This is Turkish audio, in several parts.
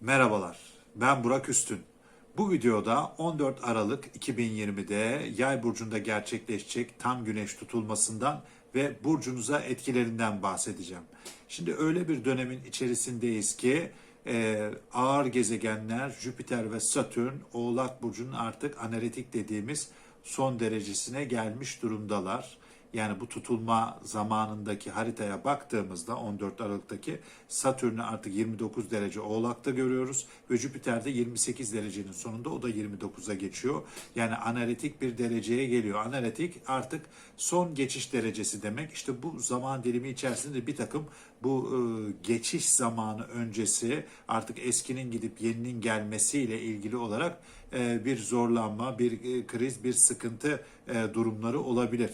Merhabalar, ben Burak Üstün. Bu videoda 14 Aralık 2020'de Yay burcunda gerçekleşecek tam güneş tutulmasından ve burcunuza etkilerinden bahsedeceğim. Şimdi öyle bir dönemin içerisindeyiz ki e, ağır gezegenler Jüpiter ve Satürn Oğlak burcunun artık analitik dediğimiz son derecesine gelmiş durumdalar. Yani bu tutulma zamanındaki haritaya baktığımızda 14 Aralık'taki Satürn'ü artık 29 derece Oğlak'ta görüyoruz ve Jüpiter'de 28 derecenin sonunda o da 29'a geçiyor. Yani analitik bir dereceye geliyor. Analitik artık son geçiş derecesi demek. İşte bu zaman dilimi içerisinde bir takım bu e, geçiş zamanı öncesi artık eskinin gidip yeninin gelmesiyle ilgili olarak e, bir zorlanma, bir e, kriz, bir sıkıntı e, durumları olabilir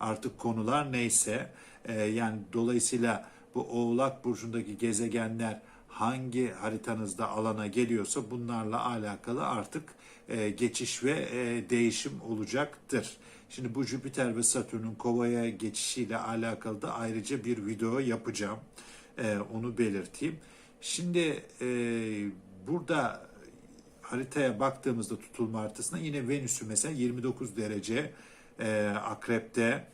artık konular neyse e, yani dolayısıyla bu Oğlak Burcu'ndaki gezegenler hangi haritanızda alana geliyorsa bunlarla alakalı artık e, geçiş ve e, değişim olacaktır. Şimdi bu Jüpiter ve Satürn'ün Kova'ya geçişiyle alakalı da ayrıca bir video yapacağım. E, onu belirteyim. Şimdi e, burada haritaya baktığımızda tutulma haritasında yine Venüs'ü mesela 29 derece e, akrepte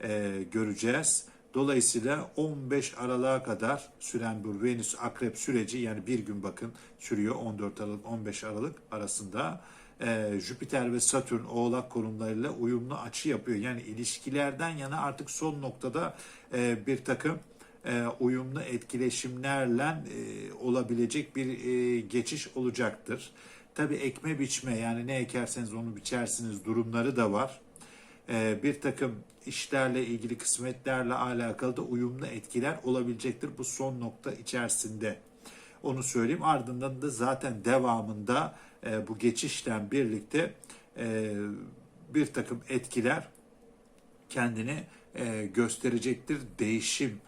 e, göreceğiz. Dolayısıyla 15 Aralık'a kadar süren bu Venüs akrep süreci yani bir gün bakın sürüyor 14 Aralık 15 Aralık arasında e, Jüpiter ve Satürn oğlak konumlarıyla uyumlu açı yapıyor. Yani ilişkilerden yana artık son noktada e, bir takım e, uyumlu etkileşimlerle e, olabilecek bir e, geçiş olacaktır. Tabi ekme biçme yani ne ekerseniz onu biçersiniz durumları da var. E, bir takım işlerle ilgili kısmetlerle alakalı da uyumlu etkiler olabilecektir bu son nokta içerisinde. Onu söyleyeyim. Ardından da zaten devamında e, bu geçişten birlikte e, bir takım etkiler kendini e, gösterecektir değişim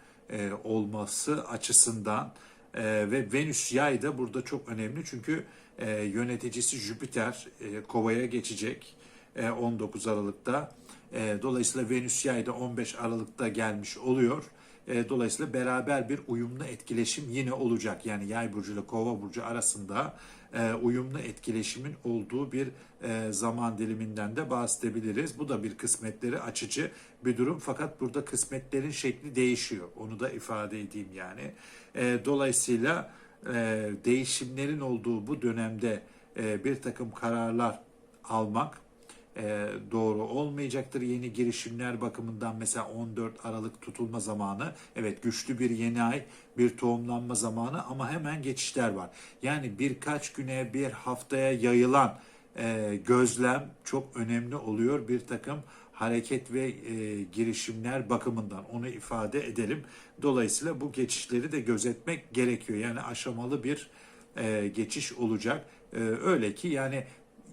olması açısından ve Venüs yay da burada çok önemli çünkü yöneticisi Jüpiter kovaya geçecek e, 19 Aralık'ta. E, dolayısıyla Venüs yay da 15 Aralık'ta gelmiş oluyor. E, dolayısıyla beraber bir uyumlu etkileşim yine olacak. Yani yay burcu ile kova burcu arasında e, uyumlu etkileşimin olduğu bir zaman diliminden de bahsedebiliriz. Bu da bir kısmetleri açıcı bir durum. Fakat burada kısmetlerin şekli değişiyor. Onu da ifade edeyim yani. Dolayısıyla değişimlerin olduğu bu dönemde bir takım kararlar almak e, doğru olmayacaktır. Yeni girişimler bakımından mesela 14 Aralık tutulma zamanı evet güçlü bir yeni ay bir tohumlanma zamanı ama hemen geçişler var. Yani birkaç güne bir haftaya yayılan e, gözlem çok önemli oluyor. Bir takım hareket ve e, girişimler bakımından onu ifade edelim. Dolayısıyla bu geçişleri de gözetmek gerekiyor. Yani aşamalı bir e, geçiş olacak. E, öyle ki yani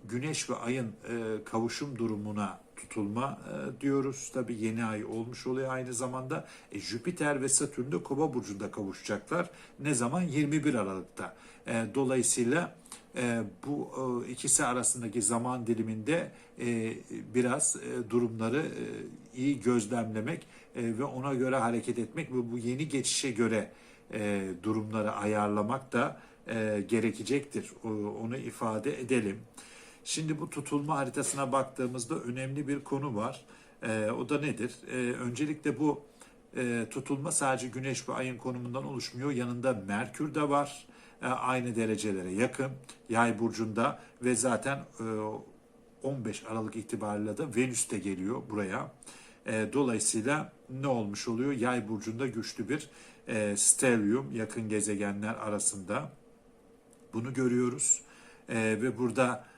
Güneş ve Ay'ın e, kavuşum durumuna tutulma e, diyoruz. Tabi yeni ay olmuş oluyor aynı zamanda. E, Jüpiter ve Satürn de Kova burcunda kavuşacaklar. Ne zaman? 21 Aralık'ta. E, dolayısıyla e, bu e, ikisi arasındaki zaman diliminde e, biraz e, durumları e, iyi gözlemlemek e, ve ona göre hareket etmek ve bu yeni geçişe göre e, durumları ayarlamak da e, gerekecektir. O, onu ifade edelim. Şimdi bu tutulma haritasına baktığımızda önemli bir konu var. E, o da nedir? E, öncelikle bu e, tutulma sadece Güneş ve Ay'ın konumundan oluşmuyor. Yanında Merkür de var. E, aynı derecelere yakın. Yay burcunda ve zaten e, 15 Aralık itibariyle de Venüs de geliyor buraya. E, dolayısıyla ne olmuş oluyor? Yay burcunda güçlü bir e, stelyum yakın gezegenler arasında. Bunu görüyoruz. E, ve burada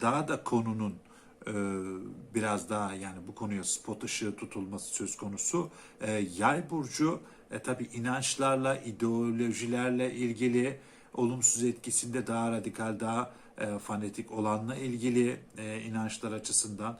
daha da konunun e, biraz daha yani bu konuya spot ışığı tutulması söz konusu. E, yay burcu e, tabi inançlarla, ideolojilerle ilgili olumsuz etkisinde daha radikal, daha e, fanatik olanla ilgili inançlar açısından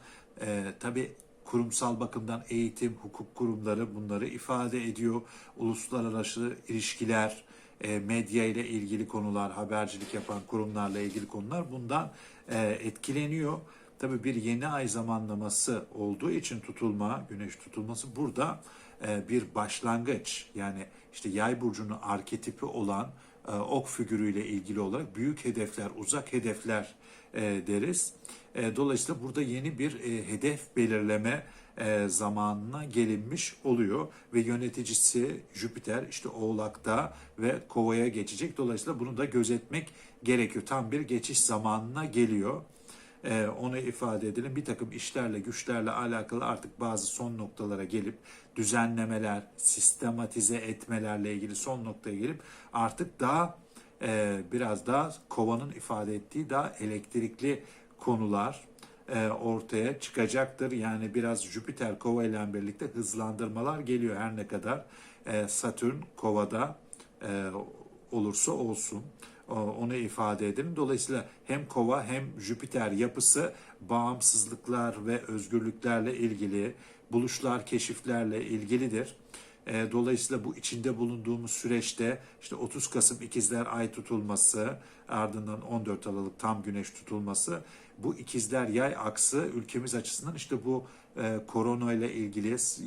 tabi kurumsal bakımdan eğitim, hukuk kurumları bunları ifade ediyor. Uluslararası ilişkiler, medya ile ilgili konular, habercilik yapan kurumlarla ilgili konular bundan e, etkileniyor. Tabii bir yeni ay zamanlaması olduğu için tutulma, güneş tutulması burada e, bir başlangıç. Yani işte yay burcunun arketipi olan e, ok figürüyle ilgili olarak büyük hedefler, uzak hedefler e, deriz. E, dolayısıyla burada yeni bir e, hedef belirleme e, zamanına gelinmiş oluyor ve yöneticisi Jüpiter işte Oğlak'ta ve Kova'ya geçecek. Dolayısıyla bunu da gözetmek gerekiyor. Tam bir geçiş zamanına geliyor. E, onu ifade edelim. Bir takım işlerle, güçlerle alakalı artık bazı son noktalara gelip düzenlemeler, sistematize etmelerle ilgili son noktaya gelip artık daha e, biraz daha kovanın ifade ettiği daha elektrikli konular ortaya çıkacaktır. Yani biraz Jüpiter kova ile birlikte hızlandırmalar geliyor her ne kadar e, Satürn kovada e, olursa olsun onu ifade edelim. Dolayısıyla hem kova hem Jüpiter yapısı bağımsızlıklar ve özgürlüklerle ilgili buluşlar, keşiflerle ilgilidir. E, Dolayısıyla bu içinde bulunduğumuz süreçte işte 30 Kasım ikizler ay tutulması ardından 14 Aralık tam güneş tutulması bu ikizler yay aksı ülkemiz açısından işte bu e, korona ile ilgili s-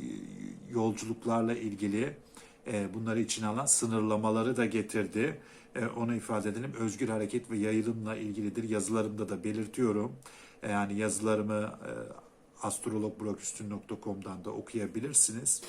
yolculuklarla ilgili e, bunları içine alan sınırlamaları da getirdi. E, onu ifade edelim. Özgür hareket ve yayılımla ilgilidir. Yazılarımda da belirtiyorum. E, yani yazılarımı e, astrologburaküstün.com'dan da okuyabilirsiniz.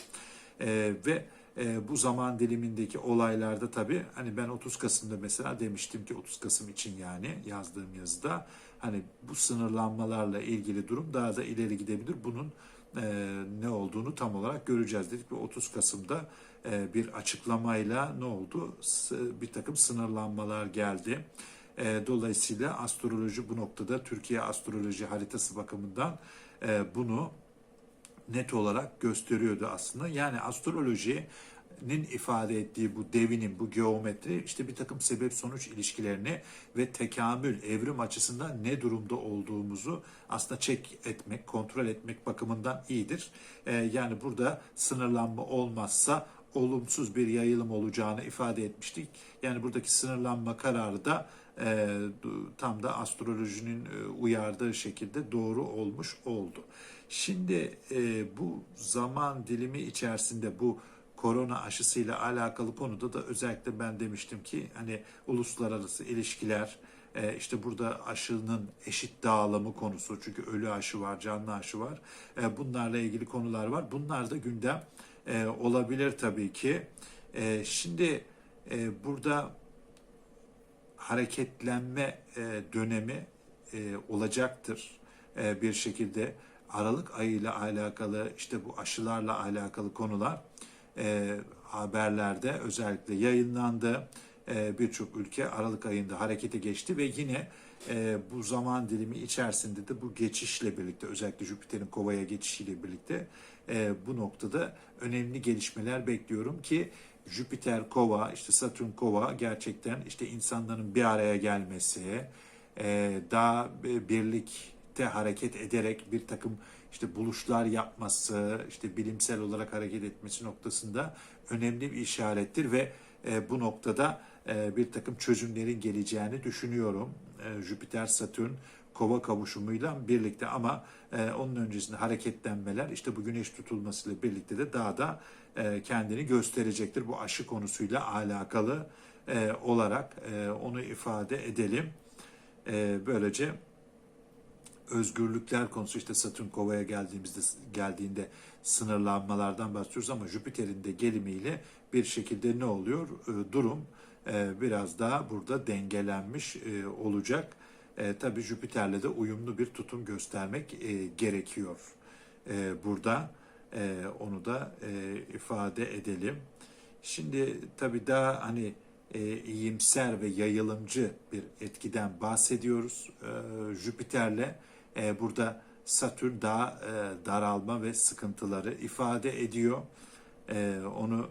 E, ve e, bu zaman dilimindeki olaylarda tabii hani ben 30 Kasım'da mesela demiştim ki 30 Kasım için yani yazdığım yazıda hani bu sınırlanmalarla ilgili durum daha da ileri gidebilir. Bunun e, ne olduğunu tam olarak göreceğiz dedik ve 30 Kasım'da e, bir açıklamayla ne oldu? Bir takım sınırlanmalar geldi. E, Dolayısıyla astroloji bu noktada Türkiye astroloji haritası bakımından e, bunu net olarak gösteriyordu aslında. Yani astrolojinin ifade ettiği bu devinim, bu geometri işte bir takım sebep sonuç ilişkilerini ve tekamül, evrim açısından ne durumda olduğumuzu aslında çek etmek, kontrol etmek bakımından iyidir. Ee, yani burada sınırlanma olmazsa olumsuz bir yayılım olacağını ifade etmiştik. Yani buradaki sınırlanma kararı da e, tam da astrolojinin e, uyardığı şekilde doğru olmuş oldu. Şimdi e, bu zaman dilimi içerisinde bu korona aşısıyla alakalı konuda da özellikle ben demiştim ki hani uluslararası ilişkiler e, işte burada aşının eşit dağılımı konusu çünkü ölü aşı var, canlı aşı var. E, bunlarla ilgili konular var. Bunlar da gündem e, olabilir tabii ki. Şimdi burada hareketlenme dönemi olacaktır bir şekilde. Aralık ayıyla alakalı işte bu aşılarla alakalı konular e, haberlerde özellikle yayınlandı. E, Birçok ülke Aralık ayında harekete geçti ve yine e, bu zaman dilimi içerisinde de bu geçişle birlikte özellikle Jüpiter'in kovaya geçişiyle birlikte e, bu noktada önemli gelişmeler bekliyorum ki Jüpiter kova, işte Satürn kova gerçekten işte insanların bir araya gelmesi, e, daha birlikte hareket ederek bir takım işte buluşlar yapması, işte bilimsel olarak hareket etmesi noktasında önemli bir işarettir ve e, bu noktada e, bir takım çözümlerin geleceğini düşünüyorum. E, Jüpiter Satürn kova kavuşumuyla birlikte ama e, onun öncesinde hareketlenmeler işte bu güneş tutulmasıyla birlikte de daha da e, kendini gösterecektir. Bu aşı konusuyla alakalı e, olarak e, onu ifade edelim. E, böylece özgürlükler konusu işte Satürn Kova'ya geldiğimizde geldiğinde sınırlanmalardan bahsediyoruz ama Jüpiter'in de gelimiyle bir şekilde ne oluyor? E, durum e, biraz daha burada dengelenmiş e, olacak. E, tabii Jüpiter'le de uyumlu bir tutum göstermek e, gerekiyor. E, burada e, onu da e, ifade edelim. Şimdi tabii daha hani e, iyimser ve yayılımcı bir etkiden bahsediyoruz. E, Jüpiter'le e, burada Satürn daha e, daralma ve sıkıntıları ifade ediyor. E, onu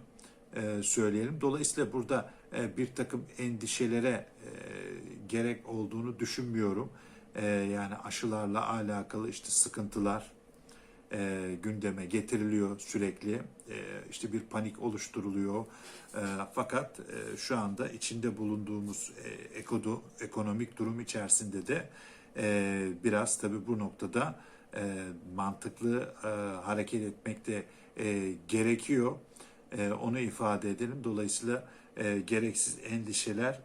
e, söyleyelim. Dolayısıyla burada e, bir takım endişelere e, gerek olduğunu düşünmüyorum. E, yani aşılarla alakalı işte sıkıntılar e, gündeme getiriliyor sürekli. E, işte bir panik oluşturuluyor. E, fakat e, şu anda içinde bulunduğumuz e, ekodo, ekonomik durum içerisinde de e, biraz tabii bu noktada e, mantıklı e, hareket etmek de e, gerekiyor. E, onu ifade edelim. Dolayısıyla e, gereksiz endişeler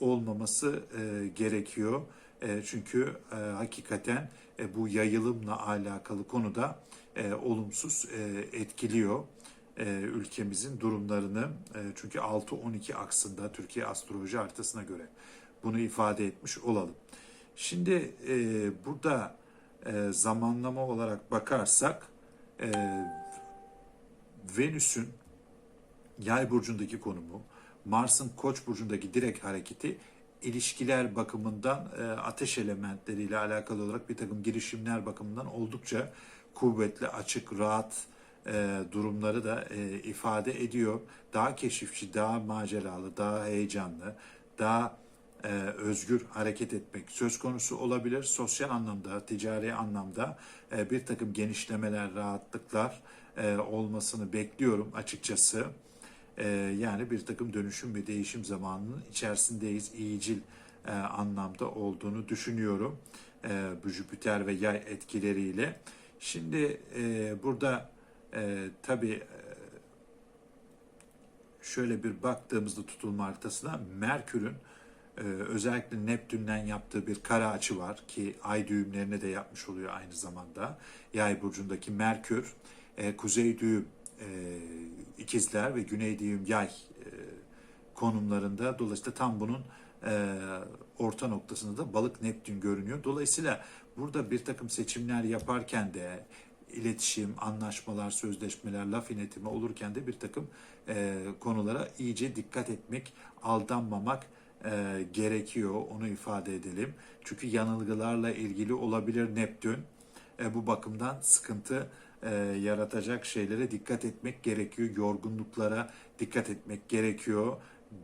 olmaması e, gerekiyor. E, çünkü e, hakikaten e, bu yayılımla alakalı konuda e, olumsuz e, etkiliyor e, ülkemizin durumlarını. E, çünkü 6-12 aksında Türkiye astroloji haritasına göre bunu ifade etmiş olalım. Şimdi e, burada e, zamanlama olarak bakarsak e, Venüs'ün yay burcundaki konumu, Mars'ın koç burcundaki direkt hareketi ilişkiler bakımından e, ateş elementleriyle alakalı olarak bir takım girişimler bakımından oldukça kuvvetli, açık, rahat e, durumları da e, ifade ediyor. Daha keşifçi, daha maceralı, daha heyecanlı, daha e, özgür hareket etmek söz konusu olabilir. Sosyal anlamda, ticari anlamda e, bir takım genişlemeler, rahatlıklar e, olmasını bekliyorum açıkçası. E, yani bir takım dönüşüm ve değişim zamanının içerisindeyiz. İyicil e, anlamda olduğunu düşünüyorum. E, Jüpiter ve yay etkileriyle. Şimdi e, burada e, tabii e, şöyle bir baktığımızda tutulma haritasına Merkür'ün ee, özellikle Neptün'den yaptığı bir kara açı var ki ay düğümlerine de yapmış oluyor aynı zamanda. Yay burcundaki Merkür, e, kuzey düğüm e, ikizler ve güney düğüm yay e, konumlarında. Dolayısıyla tam bunun orta noktasında da balık Neptün görünüyor. Dolayısıyla burada bir takım seçimler yaparken de iletişim, anlaşmalar, sözleşmeler, laf inetimi olurken de bir takım e, konulara iyice dikkat etmek, aldanmamak e, gerekiyor. Onu ifade edelim. Çünkü yanılgılarla ilgili olabilir Neptün. E, bu bakımdan sıkıntı e, yaratacak şeylere dikkat etmek gerekiyor. Yorgunluklara dikkat etmek gerekiyor.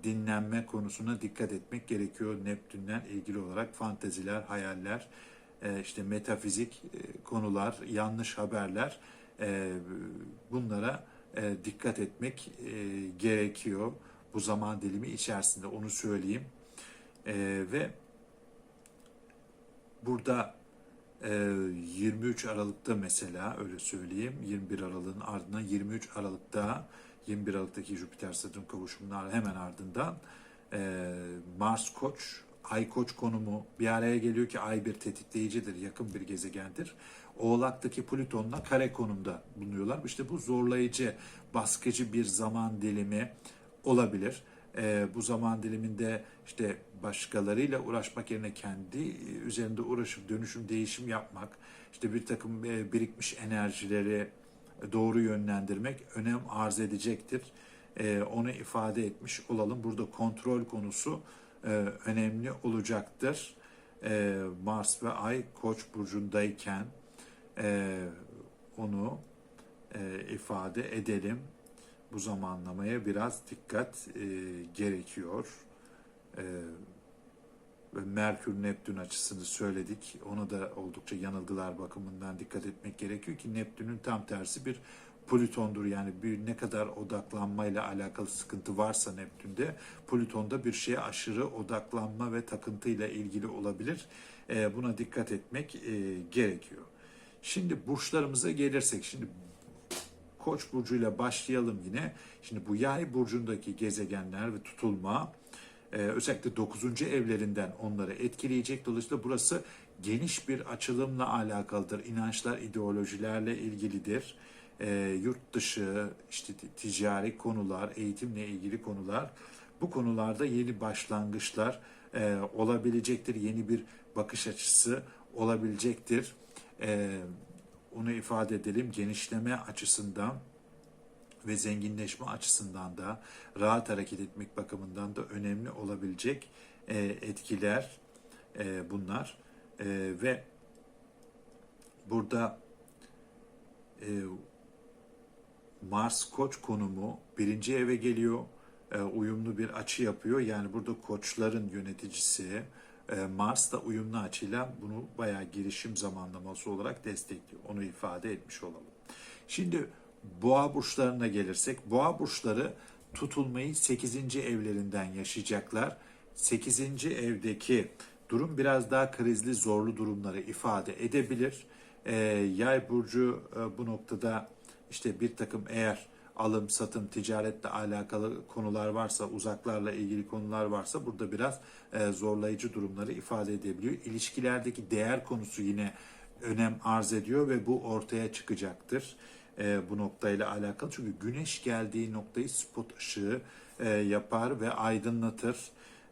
Dinlenme konusuna dikkat etmek gerekiyor. Neptün'den ilgili olarak fanteziler, hayaller, e, işte metafizik e, konular, yanlış haberler e, bunlara e, dikkat etmek e, gerekiyor bu zaman dilimi içerisinde onu söyleyeyim. E, ve burada e, 23 Aralık'ta mesela öyle söyleyeyim 21 Aralık'ın ardından 23 Aralık'ta 21 Aralık'taki Jüpiter Satürn kavuşumunun hemen ardından e, Mars Koç Ay Koç konumu bir araya geliyor ki Ay bir tetikleyicidir, yakın bir gezegendir. Oğlak'taki Plüton'la kare konumda bulunuyorlar. İşte bu zorlayıcı, baskıcı bir zaman dilimi olabilir. E, bu zaman diliminde işte başkalarıyla uğraşmak yerine kendi üzerinde uğraşıp dönüşüm, değişim yapmak, işte bir takım e, birikmiş enerjileri doğru yönlendirmek önem arz edecektir. E, onu ifade etmiş olalım. Burada kontrol konusu e, önemli olacaktır. E, Mars ve Ay Koç burcundayken e, onu e, ifade edelim bu zamanlamaya biraz dikkat e, gerekiyor. E, ve Merkür Neptün açısını söyledik. Ona da oldukça yanılgılar bakımından dikkat etmek gerekiyor ki Neptün'ün tam tersi bir Plüton'dur. Yani bir ne kadar odaklanmayla alakalı sıkıntı varsa Neptün'de Plüton'da bir şeye aşırı odaklanma ve takıntıyla ilgili olabilir. E, buna dikkat etmek e, gerekiyor. Şimdi burçlarımıza gelirsek şimdi Koç burcuyla başlayalım yine. Şimdi bu yay burcundaki gezegenler ve tutulma e, özellikle 9. evlerinden onları etkileyecek. Dolayısıyla burası geniş bir açılımla alakalıdır. İnançlar, ideolojilerle ilgilidir. E, yurt dışı, işte ticari konular, eğitimle ilgili konular. Bu konularda yeni başlangıçlar e, olabilecektir. Yeni bir bakış açısı olabilecektir. E, onu ifade edelim. Genişleme açısından ve zenginleşme açısından da rahat hareket etmek bakımından da önemli olabilecek e, etkiler e, bunlar. E, ve burada e, Mars Koç konumu birinci eve geliyor e, uyumlu bir açı yapıyor. Yani burada koçların yöneticisi e, Mars da uyumlu açıyla bunu bayağı girişim zamanlaması olarak destekliyor. Onu ifade etmiş olalım. Şimdi boğa burçlarına gelirsek, boğa burçları tutulmayı 8. evlerinden yaşayacaklar. 8. evdeki durum biraz daha krizli, zorlu durumları ifade edebilir. E, yay burcu e, bu noktada işte bir takım eğer alım, satım, ticaretle alakalı konular varsa, uzaklarla ilgili konular varsa burada biraz e, zorlayıcı durumları ifade edebiliyor. İlişkilerdeki değer konusu yine önem arz ediyor ve bu ortaya çıkacaktır e, bu noktayla alakalı. Çünkü güneş geldiği noktayı spot ışığı e, yapar ve aydınlatır.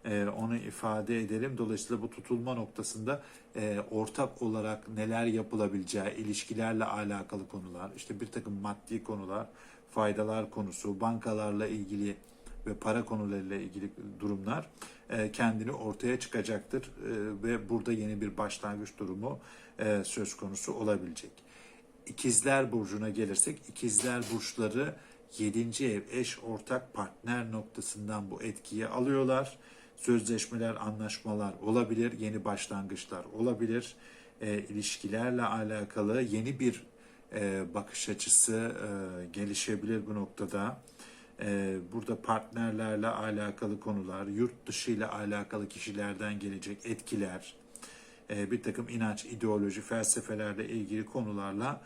E, onu ifade edelim. Dolayısıyla bu tutulma noktasında e, ortak olarak neler yapılabileceği, ilişkilerle alakalı konular, işte bir takım maddi konular, faydalar konusu, bankalarla ilgili ve para konularıyla ilgili durumlar e, kendini ortaya çıkacaktır E, ve burada yeni bir başlangıç durumu e, söz konusu olabilecek. İkizler Burcu'na gelirsek, ikizler burçları 7. ev eş ortak partner noktasından bu etkiyi alıyorlar. Sözleşmeler, anlaşmalar olabilir, yeni başlangıçlar olabilir. E, ilişkilerle alakalı yeni bir e, bakış açısı e, gelişebilir bu noktada. E, burada partnerlerle alakalı konular, yurt dışı ile alakalı kişilerden gelecek etkiler, bir takım inanç, ideoloji, felsefelerle ilgili konularla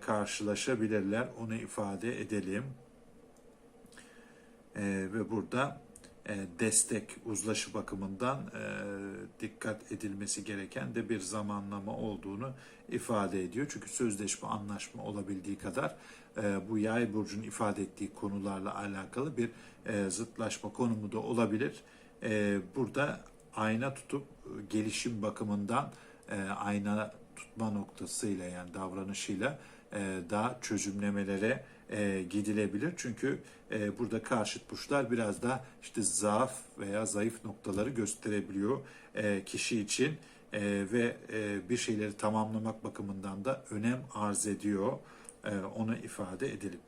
karşılaşabilirler. Onu ifade edelim. Ve burada destek, uzlaşı bakımından e, dikkat edilmesi gereken de bir zamanlama olduğunu ifade ediyor. Çünkü sözleşme, anlaşma olabildiği kadar e, bu yay burcunun ifade ettiği konularla alakalı bir e, zıtlaşma konumu da olabilir. E, burada ayna tutup e, gelişim bakımından e, ayna tutma noktasıyla yani davranışıyla e, daha çözümlemelere e, gidilebilir. Çünkü e, burada karşıt burçlar biraz da işte zaaf veya zayıf noktaları gösterebiliyor e, kişi için E, ve e, bir şeyleri tamamlamak bakımından da önem arz ediyor. E, onu ifade edelim.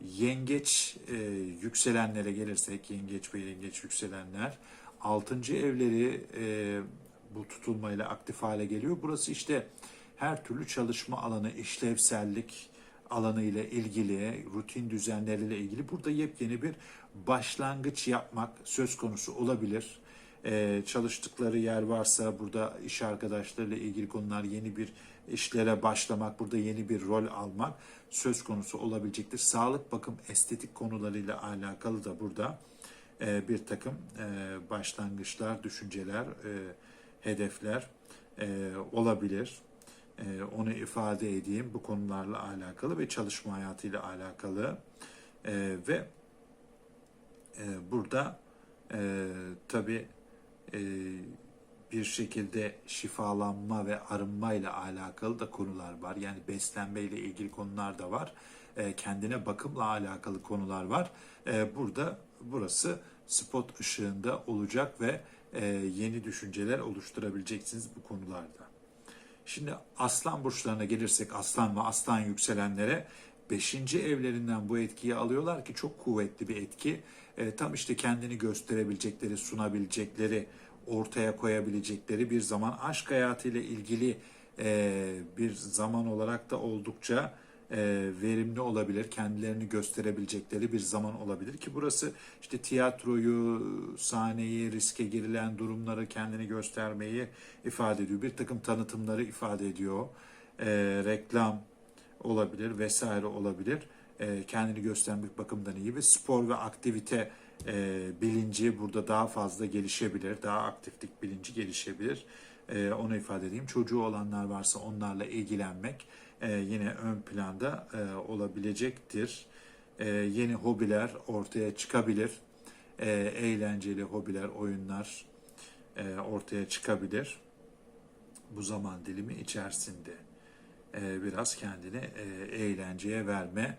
Yengeç e, yükselenlere gelirsek, yengeç ve yengeç yükselenler 6. evleri e, bu tutulmayla aktif hale geliyor. Burası işte her türlü çalışma alanı, işlevsellik alanı ile ilgili, rutin düzenleriyle ilgili burada yepyeni bir başlangıç yapmak söz konusu olabilir. Ee, çalıştıkları yer varsa burada iş arkadaşlarıyla ilgili konular, yeni bir işlere başlamak, burada yeni bir rol almak söz konusu olabilecektir. Sağlık, bakım, estetik konularıyla alakalı da burada e, bir takım e, başlangıçlar, düşünceler, e, hedefler e, olabilir. E, onu ifade edeyim bu konularla alakalı ve çalışma hayatıyla alakalı E, ve e, burada e, tabii e, bir şekilde şifalanma ve arınma ile alakalı da konular var. Yani beslenme ile ilgili konular da var. E, kendine bakımla alakalı konular var. E, burada burası spot ışığında olacak ve e, yeni düşünceler oluşturabileceksiniz bu konularda. Şimdi aslan burçlarına gelirsek aslan ve aslan yükselenlere 5. evlerinden bu etkiyi alıyorlar ki çok kuvvetli bir etki. E, tam işte kendini gösterebilecekleri, sunabilecekleri, ortaya koyabilecekleri bir zaman aşk hayatıyla ilgili e, bir zaman olarak da oldukça verimli olabilir, kendilerini gösterebilecekleri bir zaman olabilir ki burası işte tiyatroyu, sahneyi, riske girilen durumları kendini göstermeyi ifade ediyor. Bir takım tanıtımları ifade ediyor. E, reklam olabilir vesaire olabilir. E, kendini göstermek bakımından iyi ve spor ve aktivite e, bilinci burada daha fazla gelişebilir. Daha aktiflik bilinci gelişebilir. E, onu ifade edeyim. Çocuğu olanlar varsa onlarla ilgilenmek e, yine ön planda e, olabilecektir. E, yeni hobiler ortaya çıkabilir. Eğlenceli hobiler, oyunlar ortaya çıkabilir. Bu zaman dilimi içerisinde biraz kendini eğlenceye verme,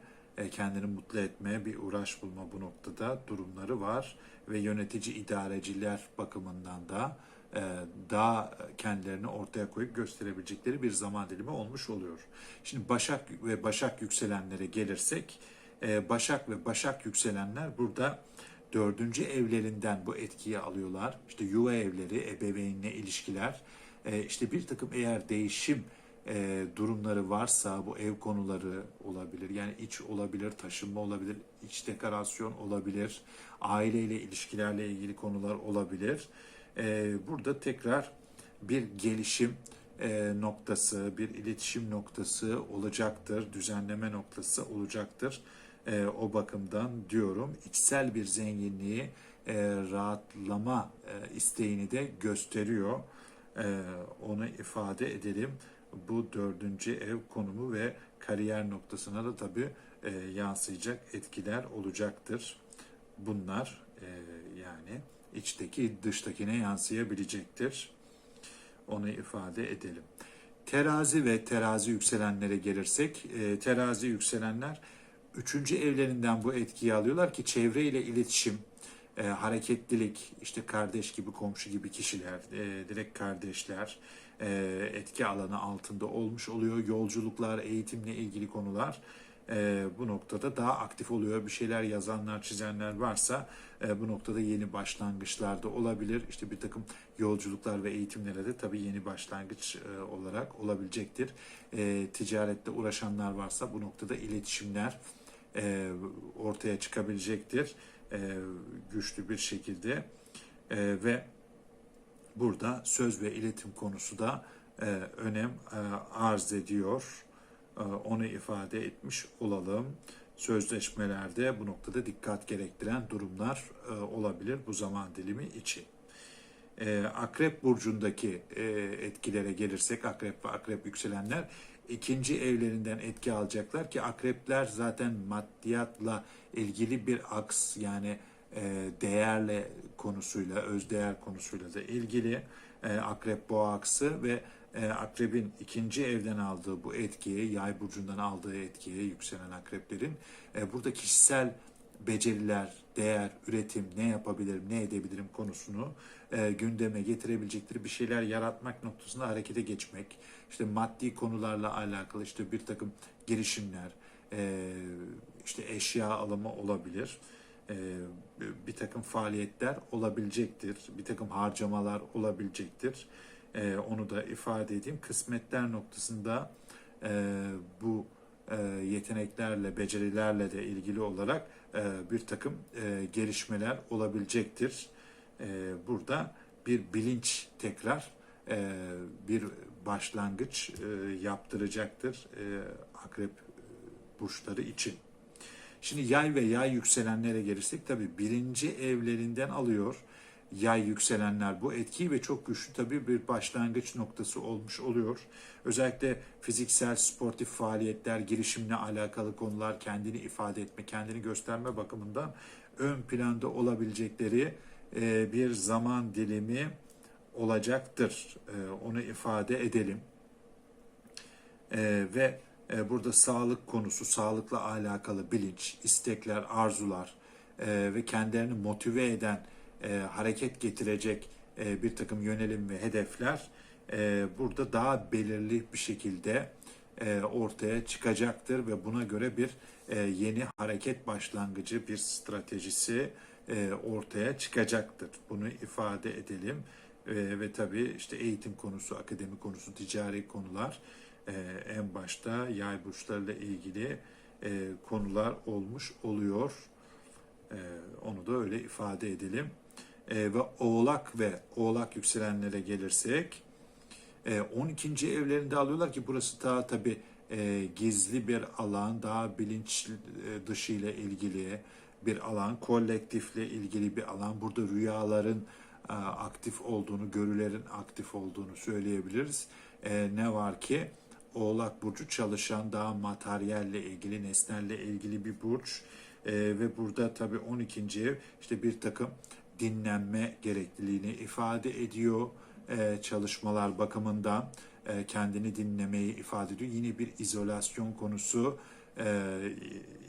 kendini mutlu etme, bir uğraş bulma bu noktada durumları var ve yönetici idareciler bakımından da daha kendilerini ortaya koyup gösterebilecekleri bir zaman dilimi olmuş oluyor. Şimdi Başak ve Başak yükselenlere gelirsek, e, Başak ve Başak yükselenler burada dördüncü evlerinden bu etkiyi alıyorlar. İşte yuva evleri, ebeveynle ilişkiler, e, işte bir takım eğer değişim e, durumları varsa bu ev konuları olabilir. Yani iç olabilir, taşınma olabilir, iç dekorasyon olabilir, aileyle ilişkilerle ilgili konular olabilir. E, burada tekrar bir gelişim e, noktası, bir iletişim noktası olacaktır, düzenleme noktası olacaktır E, o bakımdan diyorum içsel bir zenginliği, e, rahatlama e, isteğini de gösteriyor. E, onu ifade edelim. Bu dördüncü ev konumu ve kariyer noktasına da tabii e, yansıyacak etkiler olacaktır. Bunlar e, yani içteki dıştakine yansıyabilecektir. Onu ifade edelim. Terazi ve terazi yükselenlere gelirsek, e, terazi yükselenler üçüncü evlerinden bu etkiyi alıyorlar ki çevreyle iletişim, e, hareketlilik, işte kardeş gibi, komşu gibi kişiler, e, direkt kardeşler e, etki alanı altında olmuş oluyor. Yolculuklar, eğitimle ilgili konular e, bu noktada daha aktif oluyor. Bir şeyler yazanlar, çizenler varsa bu noktada yeni başlangıçlar da olabilir. İşte bir takım yolculuklar ve eğitimlere de tabii yeni başlangıç e, olarak olabilecektir. E, ticaretle uğraşanlar varsa bu noktada iletişimler e, ortaya çıkabilecektir. E, güçlü bir şekilde E, ve burada söz ve iletim konusu da e, önem e, arz ediyor. E, onu ifade etmiş olalım. Sözleşmelerde bu noktada dikkat gerektiren durumlar e, olabilir bu zaman dilimi için. E, Akrep burcundaki e, etkilere gelirsek akrep ve akrep yükselenler ikinci evlerinden etki alacaklar ki akrepler zaten maddiyatla ilgili bir aks yani e, değerle konusuyla özdeğer konusuyla da ilgili e, akrep boğa aksı ve e, akrebin ikinci evden aldığı bu etkiyi yay burcundan aldığı etkiyi yükselen akreplerin e, burada kişisel beceriler, değer, üretim, ne yapabilirim, ne edebilirim konusunu e, gündeme getirebilecektir. Bir şeyler yaratmak noktasında harekete geçmek, işte maddi konularla alakalı işte bir takım girişimler, e, işte eşya alımı olabilir. E, bir takım faaliyetler olabilecektir. Bir takım harcamalar olabilecektir. E, onu da ifade edeyim. Kısmetler noktasında e, bu e, yeteneklerle, becerilerle de ilgili olarak e, bir takım e, gelişmeler olabilecektir. E, burada bir bilinç tekrar e, bir başlangıç e, yaptıracaktır e, akrep burçları için. Şimdi yay ve yay yükselenlere gelirsek tabii birinci evlerinden alıyor yay yükselenler bu etkiyi ve çok güçlü tabii bir başlangıç noktası olmuş oluyor. Özellikle fiziksel, sportif faaliyetler, girişimle alakalı konular, kendini ifade etme, kendini gösterme bakımından ön planda olabilecekleri e, bir zaman dilimi olacaktır. E, onu ifade edelim. E, ve burada sağlık konusu, sağlıkla alakalı bilinç, istekler, arzular ve kendilerini motive eden e, hareket getirecek e, bir takım yönelim ve hedefler e, burada daha belirli bir şekilde e, ortaya çıkacaktır ve buna göre bir e, yeni hareket başlangıcı, bir stratejisi e, ortaya çıkacaktır. Bunu ifade edelim. E, ve tabii işte eğitim konusu, akademi konusu, ticari konular e, en başta yay burçlarıyla ilgili e, konular olmuş oluyor. E, onu da öyle ifade edelim e, ve oğlak ve oğlak yükselenlere gelirsek e, 12. evlerinde alıyorlar ki burası daha tabi e, gizli bir alan, daha bilinç e, dışı ile ilgili bir alan, kolektifle ilgili bir alan. Burada rüyaların e, aktif olduğunu, görülerin aktif olduğunu söyleyebiliriz. E, ne var ki Oğlak Burcu çalışan daha materyalle ilgili, nesnelle ilgili bir burç. E, ve burada tabii 12. ev işte bir takım dinlenme gerekliliğini ifade ediyor e, çalışmalar bakımından e, kendini dinlemeyi ifade ediyor. Yine bir izolasyon konusu e,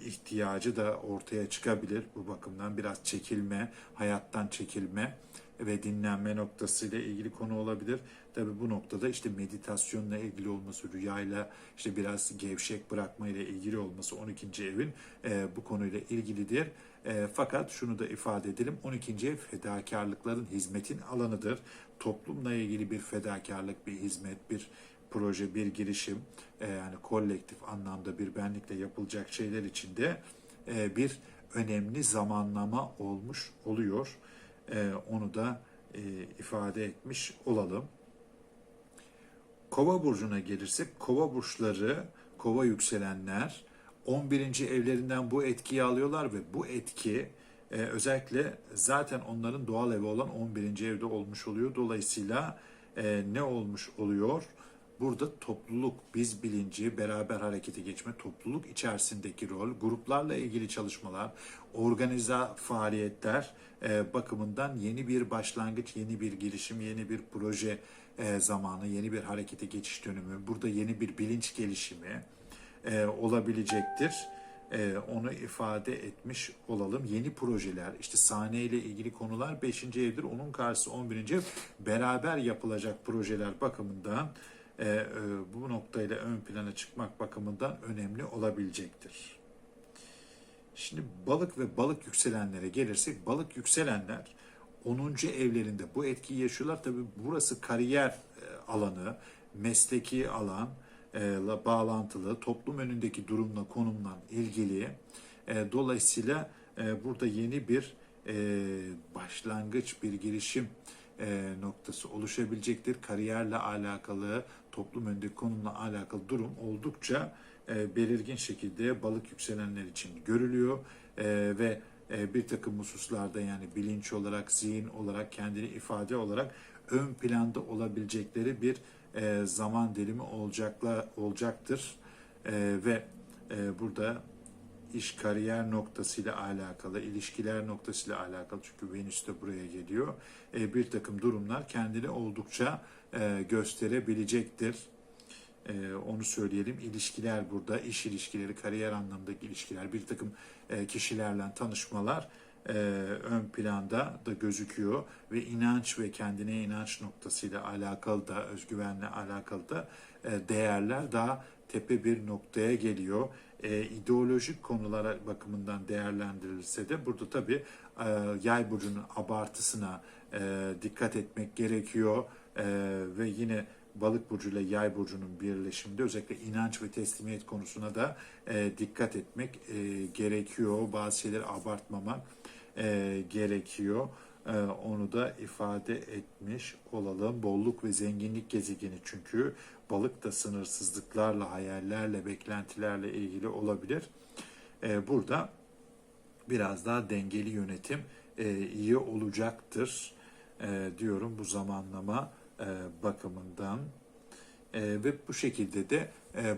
ihtiyacı da ortaya çıkabilir bu bakımdan biraz çekilme, hayattan çekilme ve dinlenme noktasıyla ilgili konu olabilir. Tabii bu noktada işte meditasyonla ilgili olması, rüyayla işte biraz gevşek bırakmayla ilgili olması 12. evin e, bu konuyla ilgilidir. E, fakat şunu da ifade edelim 12. ev fedakarlıkların hizmetin alanıdır. Toplumla ilgili bir fedakarlık, bir hizmet, bir proje, bir girişim e, yani kolektif anlamda bir benlikle yapılacak şeyler içinde e, bir önemli zamanlama olmuş oluyor. E, onu da e, ifade etmiş olalım. Kova burcuna gelirsek kova burçları, kova yükselenler 11. evlerinden bu etkiyi alıyorlar ve bu etki e, özellikle zaten onların doğal evi olan 11. evde olmuş oluyor. Dolayısıyla e, ne olmuş oluyor? Burada topluluk, biz bilinci, beraber harekete geçme, topluluk içerisindeki rol, gruplarla ilgili çalışmalar, organize faaliyetler e, bakımından yeni bir başlangıç, yeni bir girişim, yeni bir proje e, zamanı, yeni bir harekete geçiş dönümü, burada yeni bir bilinç gelişimi e, olabilecektir. E, onu ifade etmiş olalım. Yeni projeler, işte sahneyle ilgili konular 5. evdir. Onun karşısı 11. ev. Beraber yapılacak projeler bakımından e, e, bu noktayla ön plana çıkmak bakımından önemli olabilecektir. Şimdi balık ve balık yükselenlere gelirsek balık yükselenler 10. evlerinde bu etkiyi yaşıyorlar. Tabi burası kariyer e, alanı, mesleki alan, e, la bağlantılı, toplum önündeki durumla, konumla ilgili. E, dolayısıyla e, burada yeni bir başlangıç, bir girişim noktası oluşabilecektir. Kariyerle alakalı, toplum önündeki konumla alakalı durum oldukça e, belirgin şekilde balık yükselenler için görülüyor. E, ve e, bir takım hususlarda yani bilinç olarak, zihin olarak, kendini ifade olarak ön planda olabilecekleri bir e, zaman dilimi olacakla olacaktır. E, ve e, burada iş kariyer noktasıyla alakalı, ilişkiler noktasıyla alakalı çünkü Venüs de buraya geliyor. E, bir takım durumlar kendini oldukça e, gösterebilecektir. E, onu söyleyelim. İlişkiler burada, iş ilişkileri, kariyer anlamındaki ilişkiler, bir takım e, kişilerle tanışmalar e, ön planda da gözüküyor ve inanç ve kendine inanç noktasıyla alakalı da, özgüvenle alakalı da e, değerler daha tepe bir noktaya geliyor. E, ideolojik konulara bakımından değerlendirilse de burada tabii e, yay burcunun abartısına e, dikkat etmek gerekiyor E, ve yine balık burcu ile yay burcunun birleşiminde özellikle inanç ve teslimiyet konusuna da e, dikkat etmek e, gerekiyor. Bazı şeyleri abartmamak e, gerekiyor. E, onu da ifade etmiş olalım. Bolluk ve zenginlik gezegeni çünkü balık da sınırsızlıklarla, hayallerle, beklentilerle ilgili olabilir. E, burada biraz daha dengeli yönetim e, iyi olacaktır e, diyorum bu zamanlama e, bakımından. Ve bu şekilde de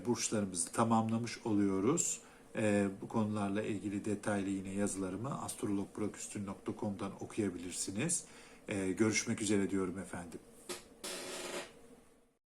burçlarımızı tamamlamış oluyoruz. E, bu konularla ilgili detaylı yine yazılarımı astrologburaküstün.com'dan okuyabilirsiniz. E, görüşmek üzere diyorum efendim.